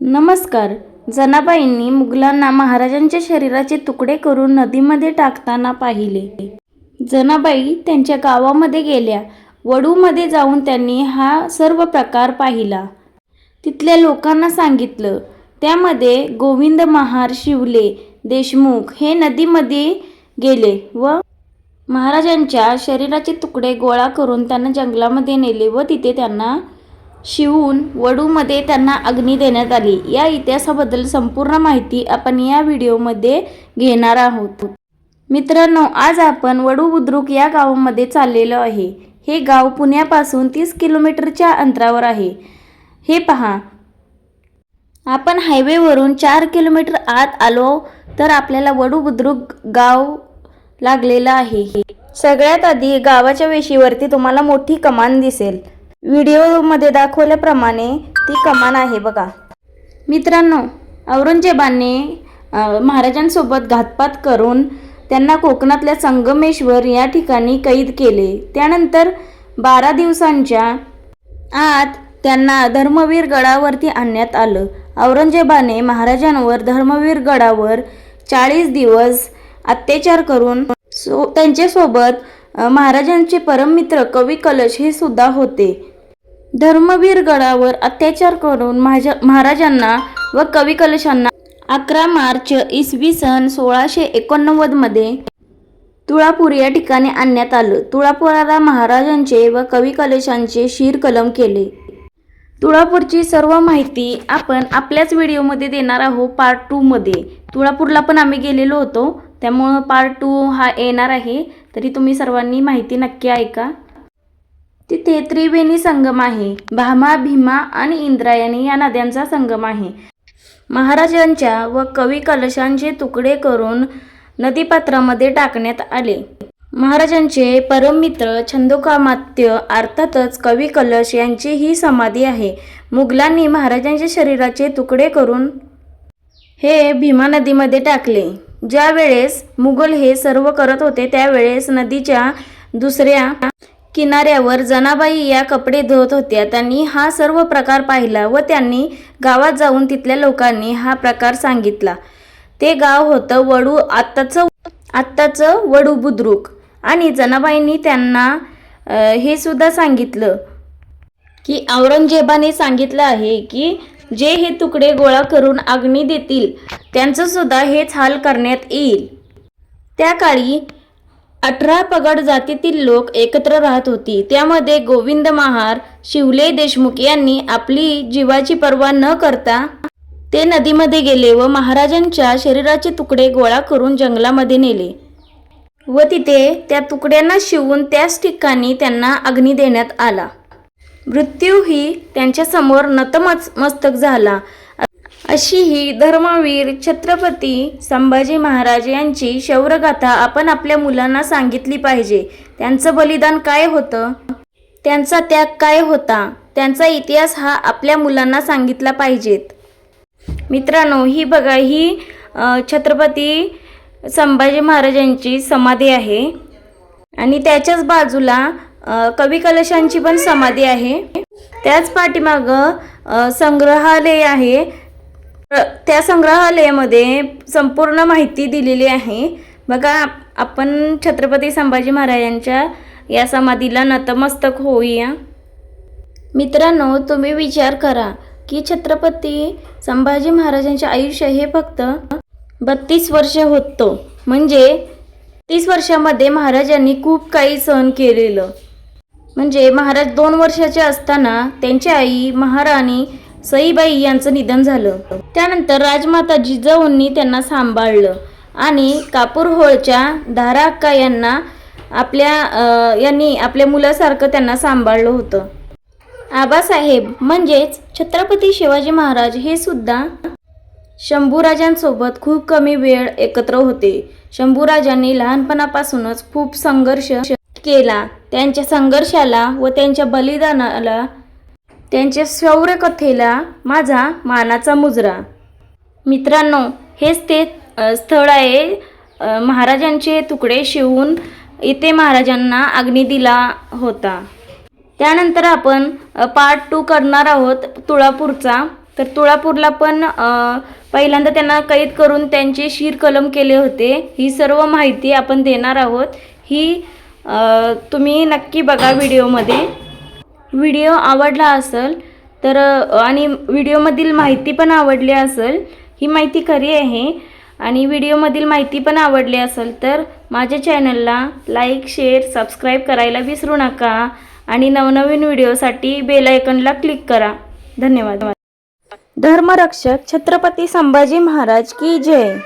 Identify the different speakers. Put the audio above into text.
Speaker 1: नमस्कार. जनाबाईंनी मुघलांना महाराजांच्या शरीराचे तुकडे करून नदीमध्ये टाकताना पाहिले. जनाबाई त्यांच्या गावामध्ये गेल्या. वडूमध्ये जाऊन त्यांनी हा सर्व प्रकार पाहिला. तिथल्या लोकांना सांगितलं त्यामध्ये गोविंद महार शिवले देशमुख हे नदीमध्ये गेले व महाराजांच्या शरीराचे तुकडे गोळा करून त्यांना जंगलामध्ये नेले व तिथे त्यांना शिवून वडूमध्ये त्यांना अग्नी देण्यात आली. या इतिहासाबद्दल संपूर्ण माहिती आपण या व्हिडिओमध्ये घेणार आहोत. मित्रांनो आज आपण वडू बुद्रुक या गावामध्ये चाललेलो आहे. हे गाव पुण्यापासून तीस किलोमीटरच्या अंतरावर आहे. हे पहा. आपण हायवेवरून चार किलोमीटर आत आलो तर आपल्याला वडू बुद्रुक गाव लागलेलं आहे. सगळ्यात आधी गावाच्या वेशीवरती तुम्हाला मोठी कमान दिसेल. व्हिडिओमध्ये दाखवल्याप्रमाणे ती कमान आहे बघा. मित्रांनो औरंगजेबाने महाराजांसोबत घातपात करून त्यांना कोकणातल्या संगमेश्वर या ठिकाणी कैद केले. त्यानंतर बारा दिवसांच्या आत त्यांना धर्मवीर गडावरती आणण्यात आलं. औरंगजेबाने महाराजांवर धर्मवीर गडावर चाळीस दिवस अत्याचार करून सो त्यांच्यासोबत महाराजांचे परममित्र कवी कलश हे सुद्धा होते. धर्मवीर गडावर अत्याचार करून महाजा महाराजांना व कवी कलशांना अकरा मार्च इसवी सन सोळाशे एकोणनव्वदमध्ये तुळापूर या ठिकाणी आणण्यात आलं. तुळापुराला महाराजांचे व कवी कलशांचे शीरकलम केले. तुळापूरची सर्व माहिती आपण आपल्याच व्हिडिओमध्ये देणार आहोत पार्ट टूमध्ये तुळापूरला पण आम्ही गेलेलो होतो. त्यामुळं पार्ट टू हा येणार आहे. तरी तुम्ही सर्वांनी माहिती नक्की ऐका. तिथे त्रिवेणी संगम आहे. भामा भीमा आणि इंद्रायणी या नद्यांचा संगम आहे. महाराजांच्या व कवी कलशांचे तुकडे करून नदीपात्रामध्ये टाकण्यात आले. महाराजांचे परममित्र छंदोकामात्य अर्थातच कवी कलश यांची ही समाधी आहे. मुघलांनी महाराजांच्या शरीराचे तुकडे करून हे भीमा नदीमध्ये टाकले. ज्या वेळेस मुघल हे सर्व करत होते त्यावेळेस नदीच्या दुसऱ्या किनाऱ्यावर जनाबाई या कपडे धुवत होत्या. त्यांनी हा सर्व प्रकार पाहिला व त्यांनी गावात जाऊन तिथल्या लोकांनी हा प्रकार सांगितला. ते गाव होतं वडू आत्ताचं आत्ताचं वडू बुद्रुक. आणि जनाबाईंनी त्यांना हे सुद्धा सांगितलं की औरंगजेबाने सांगितलं आहे की जे हे तुकडे गोळा करून अग्नी देतील त्यांचं सुद्धा हेच हाल करण्यात येईल. त्या काळी अठरा पगड जातीतील लोक एकत्र राहत होती. त्यामध्ये गोविंद महार शिवले देशमुख यांनी आपली जीवाची पर्वा न करता ते नदीमध्ये गेले व महाराजांच्या शरीराचे तुकडे गोळा करून जंगलामध्ये नेले. व तिथे त्या तुकड्यांना शिवून त्याच ठिकाणी त्यांना अग्नी देण्यात आला. मृत्यू ही त्यांच्यासमोर नतमच मस्तक झाला. अशी ही धर्मवीर छत्रपती संभाजी महाराज यांची शौर्यगाथा आपण आपल्या मुलांना सांगितली पाहिजे. त्यांचं बलिदान काय होतं? त्यांचा त्याग काय होता? त्यांचा इतिहास हा आपल्या मुलांना सांगितला पाहिजेत. मित्रांनो ही बघा ही छत्रपती संभाजी महाराजांची समाधी आहे. आणि त्याच्याच बाजूला कवी कलशांची पण समाधी आहे. त्याच पाठीमागं संग्रहालय आहे. त्या संग्रहालयामध्ये संपूर्ण माहिती दिलेली आहे. बघा आपण छत्रपती संभाजी महाराजांच्या या समाधीला नतमस्तक होऊया. मित्रांनो तुम्ही विचार करा की छत्रपती संभाजी महाराजांचे आयुष्य हे फक्त बत्तीस वर्ष होतं. म्हणजे तीस वर्षामध्ये महाराजांनी खूप काही सहन केलेलं. म्हणजे महाराज दोन वर्षाचे असताना त्यांची आई महाराणी सईबाई यांचं निधन झालं. त्यानंतर राजमाता जिजाऊंनी त्यांना सांभाळलं आणि कापूरहोळच्या धारा अक्का यांना आपल्या यांनी आपल्या मुलासारखं त्यांना सांभाळलं होतं. आबासाहेब म्हणजेच छत्रपती शिवाजी महाराज हे सुद्धा शंभूराजांसोबत खूप कमी वेळ एकत्र होते. शंभूराजांनी लहानपणापासूनच खूप संघर्ष केला. त्यांच्या संघर्षाला व त्यांच्या बलिदानाला त्यांच्या शौर्यकथेला माझा मानाचा मुजरा. मित्रांनो हेच ते स्थळ आहे. महाराजांचे तुकडे शिवून इथे महाराजांना अग्नी दिला होता. त्यानंतर आपण पार्ट टू करणार आहोत तुळापूरचा. तर तुळापूरला पण पहिल्यांदा त्यांना कैद करून त्यांचे शीर कलम केले होते. ही सर्व माहिती आपण देणार आहोत. ही तुम्ही नक्की बघा व्हिडिओमध्ये व्हिडिओ आवडला असेल तर आणि व्हिडिओमधील माहिती पण आवडली असेल ही माहिती खरी आहे. आणि व्हिडिओमधील माहिती पण आवडली असेल तर माझ्या चॅनलला लाईक शेअर सबस्क्राईब करायला विसरू नका. आणि नवनवीन व्हिडिओसाठी बेल आयकनला क्लिक करा. धन्यवाद. धर्मरक्षक छत्रपती संभाजी महाराज की जय.